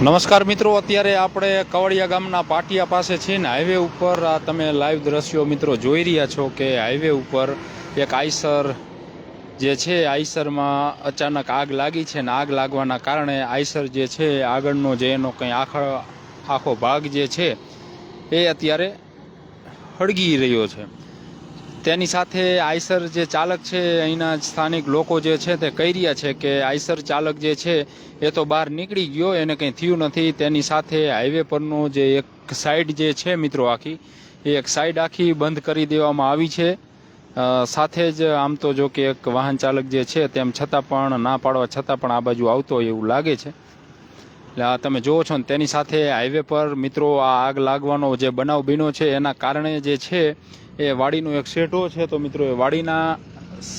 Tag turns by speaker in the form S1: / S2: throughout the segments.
S1: નમસ્કાર મિત્રો, અત્યારે આપણે કવડિયા ગામના પાટિયા પાસે છીએ ને હાઈવે ઉપર. આ તમે લાઈવ દ્રશ્યો મિત્રો જોઈ રહ્યા છો કે હાઈવે ઉપર એક આઈસર જે છે, આઈસરમાં અચાનક આગ લાગી છે ને આગ લાગવાના કારણે આઈસર જે છે, આગળનો જે એનો કંઈ આખો આખો ભાગ જે છે, એ અત્યારે હળગી રહ્યો છે. તેની સાથે આઈસર જે ચાલક છે, અહીંના સ્થાનિક લોકો જે છે તે કહી રહ્યા છે કે આઈસર ચાલક જે છે એ તો બહાર નીકળી ગયો, એને કંઈ થયું નથી. તેની સાથે હાઈવે પરનો જે એક સાઈડ જે છે મિત્રો આખી, એ એક સાઈડ આખી બંધ કરી દેવામાં આવી છે. સાથે જ આમ તો જો કે એક વાહન ચાલક જે છે તેમ છતાં પણ ના પાડવા છતાં પણ આ બાજુ આવતો એવું લાગે છે. એટલે આ તમે જુઓ છો ને, તેની સાથે હાઈવે પર મિત્રો આ આગ લાગવાનો જે બનાવ બીનો છે, એના કારણે જે છે એ વાડીનો એક શેઢો છે. તો મિત્રો, એ વાડીના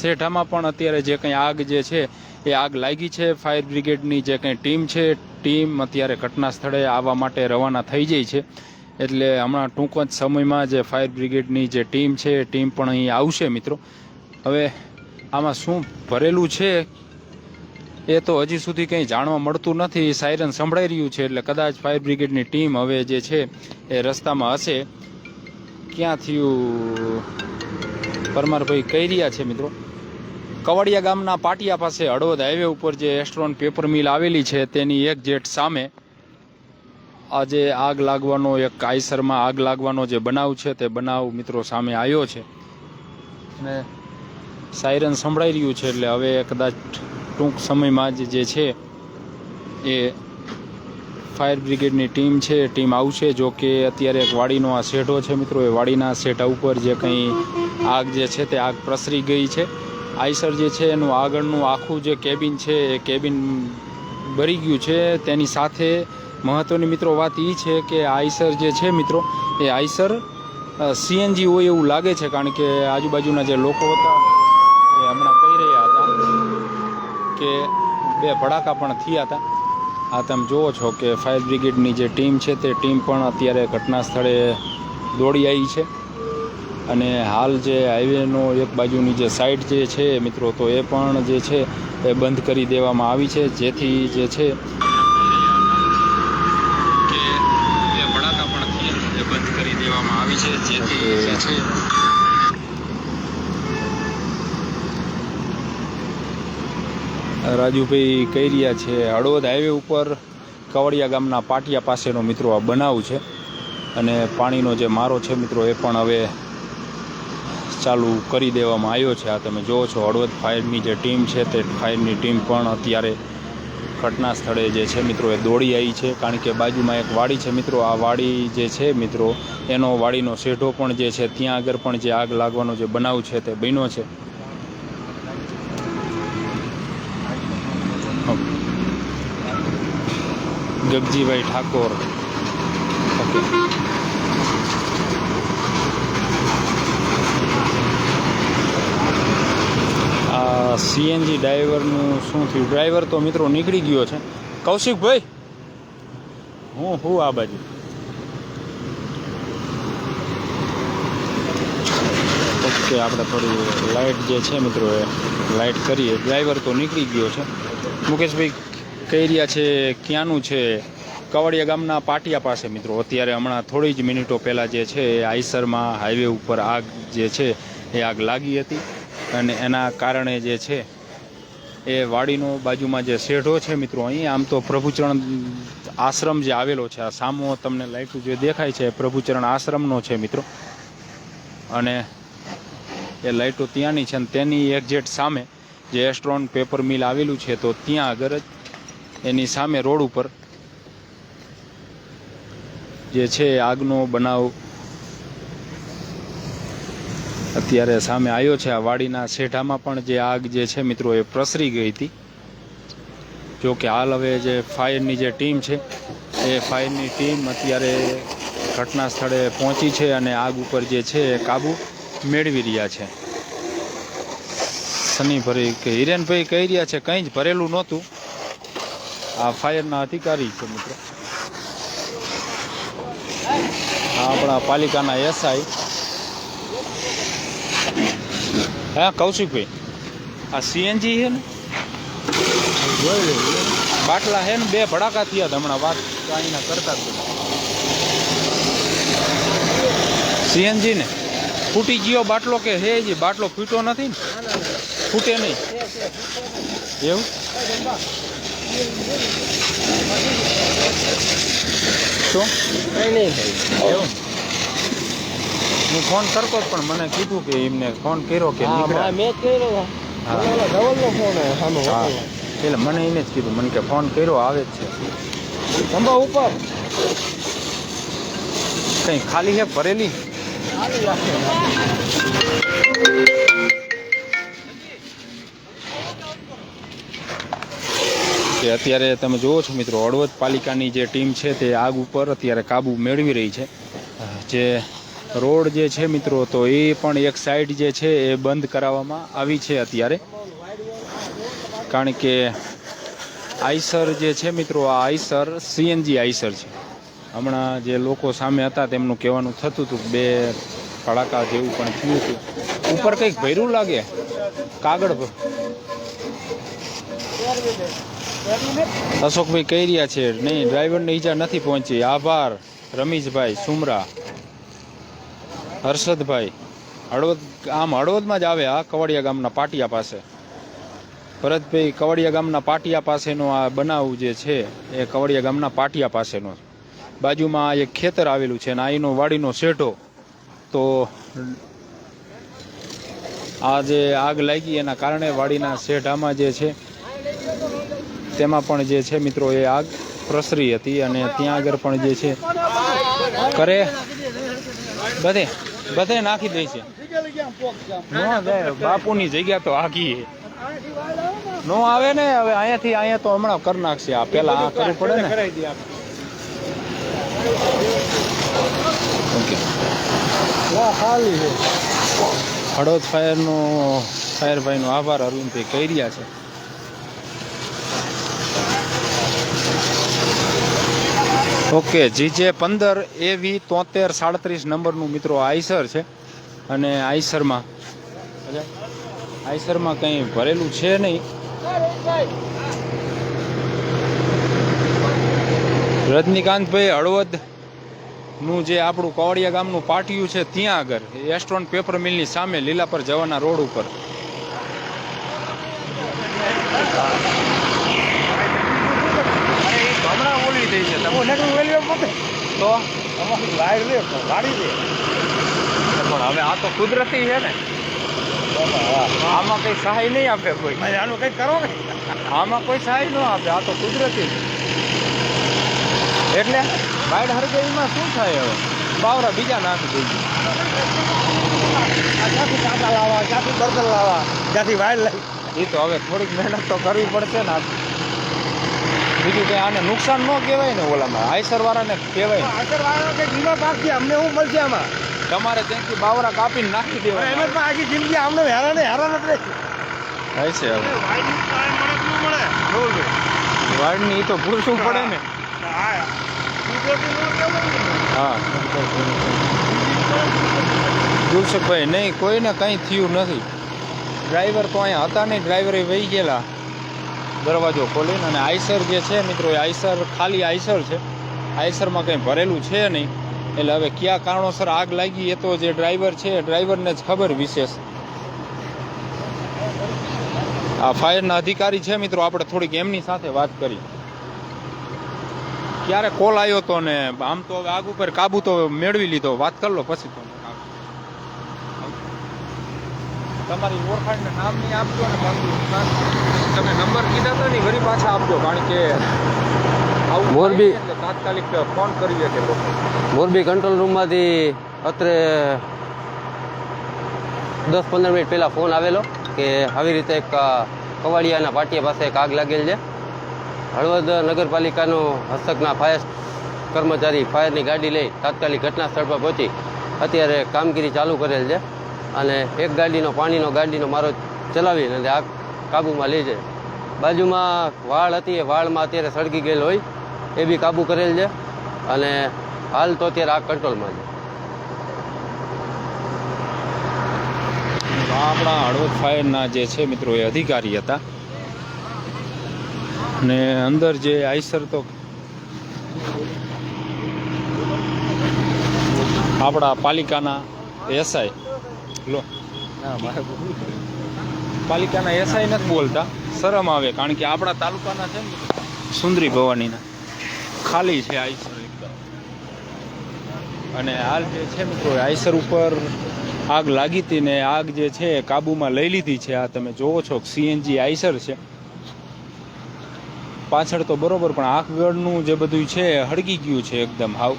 S1: શેઢામાં પણ અત્યારે જે કંઈ આગ જે છે, એ આગ લાગી છે. ફાયર બ્રિગેડની જે કંઈ ટીમ છે, ટીમ અત્યારે ઘટના સ્થળે આવવા માટે રવાના થઈ જાય છે. એટલે હમણાં ટૂંક જ સમયમાં જે ફાયર બ્રિગેડની જે ટીમ છે, એ ટીમ પણ અહીં આવશે મિત્રો. હવે આમાં શું ભરેલું છે, એ તો હજી સુધી કંઈ જાણવા મળતું નથી. સાયરન સંભળાઈ રહ્યું છે, એટલે કદાચ ફાયર બ્રિગેડની ટીમ હવે જે છે, એ રસ્તામાં હશે. ક્યાં થયું? પરમારભાઈ કહી રહ્યા છે મિત્રો. કવાડિયા ગામના પાટિયા પાસે હળવદ હાઈવે ઉપર જે એસ્ટ્રોન પેપર મિલ આવેલી છે, તેની એક જેટ સામે આજે આગ લાગવાનો એક કાયસરમાં આગ લાગવાનો જે બનાવ છે, તે બનાવ મિત્રો સામે આવ્યો છે. અને સાયરન સંભળાઈ રહ્યું છે, એટલે હવે કદાચ ટૂંક સમયમાં જ જે છે, એ ફાયર બ્રિગેડની ટીમ છે, ટીમ આવશે જો કે અત્યારે એક વાડીનો આ શેઢો છે મિત્રો. એ વાડીના શેઢા ઉપર જે કંઈ આગ જે છે તે આગ પ્રસરી ગઈ છે. આઈસર જે છે એનું આગળનું આખું જે કેબિન છે, એ કેબિન ભરી ગયું છે. તેની સાથે મહત્ત્વની મિત્રો વાત એ છે કે આઈસર જે છે મિત્રો, એ આઈસર સીએનજી હોય એવું લાગે છે, કારણ કે આજુબાજુના જે લોકો હતા, એ હમણાં કહી રહ્યા હતા કે બે ભડાકા પણ થયા હતા. આ તમે જુઓ છો કે ફાયર બ્રિગેડની જે ટીમ છે તે ટીમ પણ અત્યારે ઘટના સ્થળે દોડી આવી છે. અને હાલ જે હાઈવેનો એક બાજુની જે સાઈડ જે છે મિત્રો, તો એ પણ જે છે એ બંધ કરી દેવામાં આવી છે. જેથી જે છે બંધ કરી દેવામાં આવી છે. જેથી રાજુભાઈ કહી રહ્યા છે, હળવદ હાઈવે ઉપર કવડિયા ગામના પાટિયા પાસેનો મિત્રો આ બનાવ છે અને પાણીનો જે મારો છે મિત્રો એ પણ હવે ચાલુ કરી દેવામાં આવ્યો છે. આ તમે જુઓ છો, હળવદ ફાયરની જે ટીમ છે તે ફાયરની ટીમ પણ અત્યારે ઘટના સ્થળે જે છે મિત્રો એ દોડી આવી છે. કારણ કે બાજુમાં એક વાડી છે મિત્રો, આ વાડી જે છે મિત્રો, એનો વાડીનો શેઢો પણ જે છે, ત્યાં આગળ પણ જે આગ લાગવાનો જે બનાવ છે તે બન્યો છે. ગગજીભાઈ ઠાકોર. આ સીએનજી ડ્રાઈવરનું શું થયું? ડ્રાઈવર તો મિત્રો નીકળી ગયો છે. કૌશિકભાઈ? હું હું આ બાજુ. ઓકે આપણે થોડી લાઇટ જે છે મિત્રો એ લાઇટ કરીએ. ડ્રાઈવર તો નીકળી ગયો છે. મુકેશભાઈ કહી રહ્યા છે, ક્યાંનું છે? કવાડિયા ગામના પાટિયા પાસે મિત્રો, અત્યારે હમણાં થોડી જ મિનિટો પહેલાં જે છે એ આઈસરમાં હાઈવે ઉપર આગ જે છે એ આગ લાગી હતી અને એના કારણે જે છે એ વાડીનો બાજુમાં જે શેઢો છે મિત્રો, અહીં આમ તો પ્રભુચરણ આશ્રમ જે આવેલો છે, આ સામો તમને લાઈટું જે દેખાય છે પ્રભુચરણ આશ્રમનો છે મિત્રો. અને એ લાઇટો ત્યાંની છે અને તેની એક્ઝેટ સામે જે એસ્ટ્રોન પેપર મિલ આવેલું છે, તો ત્યાં આગળ જ એની સામે રોડ ઉપર જે છે આગનો બનાવ અત્યારે સામે આવ્યો છે. આ વાડીના શેઢામાં પણ જે આગ જે છે મિત્રો એ પ્રસરી ગઈ હતી. જો કે હાલ હવે જે ફાયરની જે ટીમ છે, એ ફાયરની ટીમ અત્યારે ઘટના સ્થળે પહોંચી છે અને આગ ઉપર જે છે એ કાબુ મેળવી રહ્યા છે. શનિભરી કે હિરેનભાઈ કહી રહ્યા છે, કંઈ જ ભરેલું નહોતું. આ ફાયરના અધિકારી છે મિત્રો. આપણા પાલિકાના એસઆઈ હા, કૌશિકભાઈ, આ સીએનજી છે ને? બાટલા છે ને, બે ભડાકા થયા હતા હમણાં વાત અહીંના કરતા સીએનજી ને? ફૂટી ગયો બાટલો કે હે જે, બાટલો ફૂટ્યો નથી ને? ફૂટે નહીં. એવું? શું?
S2: કઈ નહીં
S1: એવું હું ફોન કરતો પણ મને કીધું કે એમને ફોન કર્યો કે
S2: મેં કર્યો. ધવલનો ફોન આવ્યો.
S1: એટલે મને એને જ કીધું મને કે ફોન કર્યો આવે જ છે.
S2: ખંભા ઉપર.
S1: કઈ ખાલી છે ભરેલી?
S2: ચાલી
S1: કે અત્યારે તમે જુઓ છો મિત્રો, હળવદ પાલિકાની જે ટીમ છે તે આગ ઉપર અત્યારે કાબુ મેળવી રહી છે. જે રોડ જે છે મિત્રો, તો એ પણ એક સાઈડ જે છે એ બંધ કરાવવામાં આવી છે અત્યારે. કારણ કે આઈસર જે છે મિત્રો, આ આઈસર સીએનજી આઈસર છે. હમણાં જે લોકો સામે હતા તેમનું કહેવાનું થતું હતું બે કડાકા જેવું પણ થયું હતું. ઉપર કંઈક ભર્યું લાગે? કાગળ પર અશોકભાઈ કહી રહ્યા છે, નહીં, ડ્રાઈવરને ઈજા નથી પહોંચી. આભાર, રમીશભાઈ સુમરા. હર્ષદભાઈ, હળવદ, આમ હળવદમાં જ આવે આ કવાડિયા ગામના પાટિયા પાસે. ભરતભાઈ, કવાડિયા ગામના પાટિયા પાસેનો આ બનાવ જે છે, એ કવાડિયા ગામના પાટિયા પાસેનો. બાજુમાં એક ખેતર આવેલું છે અને એનો વાડીનો શેઢો. તો આ જે આગ લાગી એના કારણે વાડીના શેઢામાં જે છે તેમાં પણ જે છે મિત્રો એ આગ પ્રસરી હતી અને ત્યાં આગળ પણ જે છે, કરે બધે બધે નાખી દે છે. બાપુની જગ્યા તો આખી. નો આવે ને, હવે અહીંયાથી અહીંયા તો હમણાં કરી નાખશે. આ પેલા આ કરવું પડે ને. ઓકે. હળવદ ફાયરનો, ફાયરભાઈનો આભાર અરવિંદભાઈ કહી રહ્યા છે. ઓકે જીજે પંદર એ વી તોતેર સાડત્રીસ નંબરનું મિત્રો આઈસર છે. અને આઈસરમાં આઈસરમાં કંઈ ભરેલું છે નહીં. રજનીકાંતભાઈ હળવદનું જે આપણું કવાડિયા ગામનું પાટિયું છે ત્યાં આગળ એસ્ટ્રોન પેપર મિલની સામે લીલા પર જવાના રોડ ઉપર. હમણાં ઓલી થઈ છે
S2: લે
S1: તો
S2: અમારી લાઈટ રે ગાડી રે
S1: પણ હવે આ તો કુદરતી છે ને. આમાં કઈ સહાય નહીં આપે કોઈ.
S2: આનું કઈ કરો ને.
S1: આમાં કોઈ સહાય ન આપે આ તો કુદરતી એટલે બાઈડ હરગઈમાં શું થાય હવે? બાવરા બીજા નાખી દઈ
S2: આ ક્યાંથી કાંટા લાવવા ક્યાંથી બર્તન લાવવા જ્યાંથી વાયર લઈ
S1: એ તો હવે થોડીક મહેનત તો કરવી પડશે ને આ બીજું કંઈ આને નુકસાન ન કહેવાય ને ઓલામાં. આયસરવાળાને કહેવાય.
S2: આયસરવાળાનો કે કંઈક પાક છે અમને શું મળશે આમાં?
S1: તમારે ત્યાંથી બાવરા કાપીને નાખી
S2: દેવા એમ જ આખી જિંદગી અમને હેરાન હેરાન જ રહેશે
S1: થાય છે હવે.
S2: મળે
S1: એ તો પૂરશું પડે ને. હા ગુલશેખભાઈ નહીં કોઈને કંઈ થયું નથી. ડ્રાઈવર તો અહીંયા હતા નહીં ડ્રાઈવરે વહી ગયેલા. દરવાજો ખોલીને અને આઈસર જે છે, મિત્રો, એ આઈસર ખાલી આઈસર છે. આઈસરમાં કંઈ ભરેલું છે નહીં. એટલે હવે કયા કારણોસર આગ લાગી એ તો જે ડ્રાઈવર છે ડ્રાઈવરને જ ખબર વિશેષ. આ ફાયરના અધિકારી છે, મિત્રો, આપણે થોડીક એમની સાથે વાત કરી. ક્યારે કોલ આવ્યો તો ને, આમ તો આગ ઉપર કાબુ તો મેળવી લીધો. વાત કરી લો પછી તો. તમારી ઓળખાણ ને નામ નહીં આપજો અને બાકી તમે નંબર કીધા હતા ને ફરી પાછા આપજો કારણ કે આવું
S3: મોરબી.
S1: તાત્કાલિક ફોન કરી શકે લોકો.
S3: મોરબી કંટ્રોલ રૂમમાંથી અત્રે દસ પંદર મિનિટ પહેલાં ફોન આવેલો કે આવી રીતે એક કવાડિયાના પાટિયા પાસે એક આગ લાગેલ છે. હળવદ નગરપાલિકાનો હસ્તકના ફાયર કર્મચારી ફાયરની ગાડી લઈ તાત્કાલિક ઘટના સ્થળ પર પહોંચી. અત્યારે કામગીરી ચાલુ કરેલ છે. અને એક ગાડીનો, પાણીનો ગાડીનો મારો ચલાવીને અને આગ કાબૂમાં લઈ જાય. બાજુમાં વાળ હતી, એ વાળમાં અત્યારે સળગી ગયેલ હોય, એ બી કાબૂ કરેલ છે. અને હાલ તો અત્યારે આગ કંટ્રોલમાં છે.
S1: આપણા હળવદ ફાયરના જે છે મિત્રો, એ અધિકારી હતા. અને અંદર જે આઈસર તો આપણા પાલિકાના એસઆઈ લો પાલિકાના એસઆઈ નથી બોલતા. શરમ આવે, કારણ કે આપણા તાલુકાના છે ને સુંદરી ભવાનીના. ખાલી છે આઈસર એકદમ. અને હાલ જે છે મિત્રો, આઈસર ઉપર આગ લાગી હતી ને આગ જે છે કાબૂમાં લઈ લીધી છે. આ તમે જોવો છો સીએનજી આઈસર છે. પાછળ તો બરોબર, પણ આગળનું જે બધું છે હળગી ગયું છે એકદમ હાવ.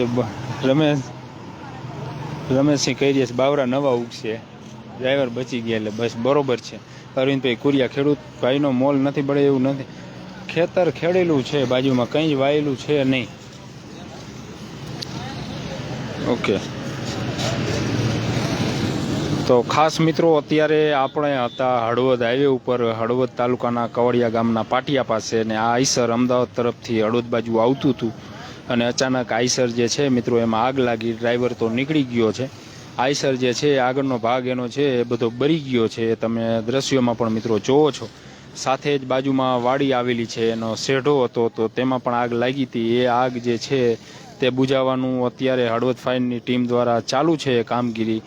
S1: બ- રમેશ રમેશસિંહ કહી રહ્યા છે, બાવરા નવા ઉગશે ડ્રાઈવર બચી ગયા એટલે બસ બરોબર છે. અરવિંદભાઈ કુરિયા ખેડૂત ભાઈનો મોલ નથી પડે એવું નથી. ખેતર ખેડેલું છે, બાજુમાં કંઈ જ વાયેલું છે નહીં. ઓકે તો ખાસ મિત્રો, અત્યારે આપણે હતા હળવદ હાઈવે ઉપર, હળવદ તાલુકાના કવડિયા ગામના પાટિયા પાસે ને આ આઈસર અમદાવાદ તરફથી હળવદ બાજુ આવતું હતું. અને અચાનક આઈસર જે છે, મિત્રો, એમાં આગ લાગી ડ્રાઈવર તો નીકળી ગયો છે. આઈસર જે છે, આગળનો ભાગ એનો છે, એ બધો બરી ગયો છે. તમે દ્રશ્યોમાં પણ, મિત્રો, જોવો છો. સાથે જ બાજુમાં વાડી આવેલી છે, એનો શેઢો હતો, તો તેમાં પણ આગ લાગી હતી. એ આગ જે છે, તે બુજાવવાનું અત્યારે હળવદ ફાયરની ટીમ દ્વારા ચાલુ છે કામગીરી.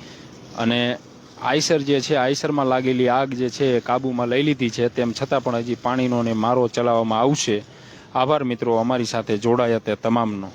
S1: અને આઈસર જે છે, આઈસરમાં લાગેલી આગ જે છે કાબૂમાં લઈ લીધી છે. તેમ છતાં પણ હજી પાણીનો ને મારો ચલાવવામાં આવશે. આભાર મિત્રો અમારી સાથે જોડાયા તે તમામનો.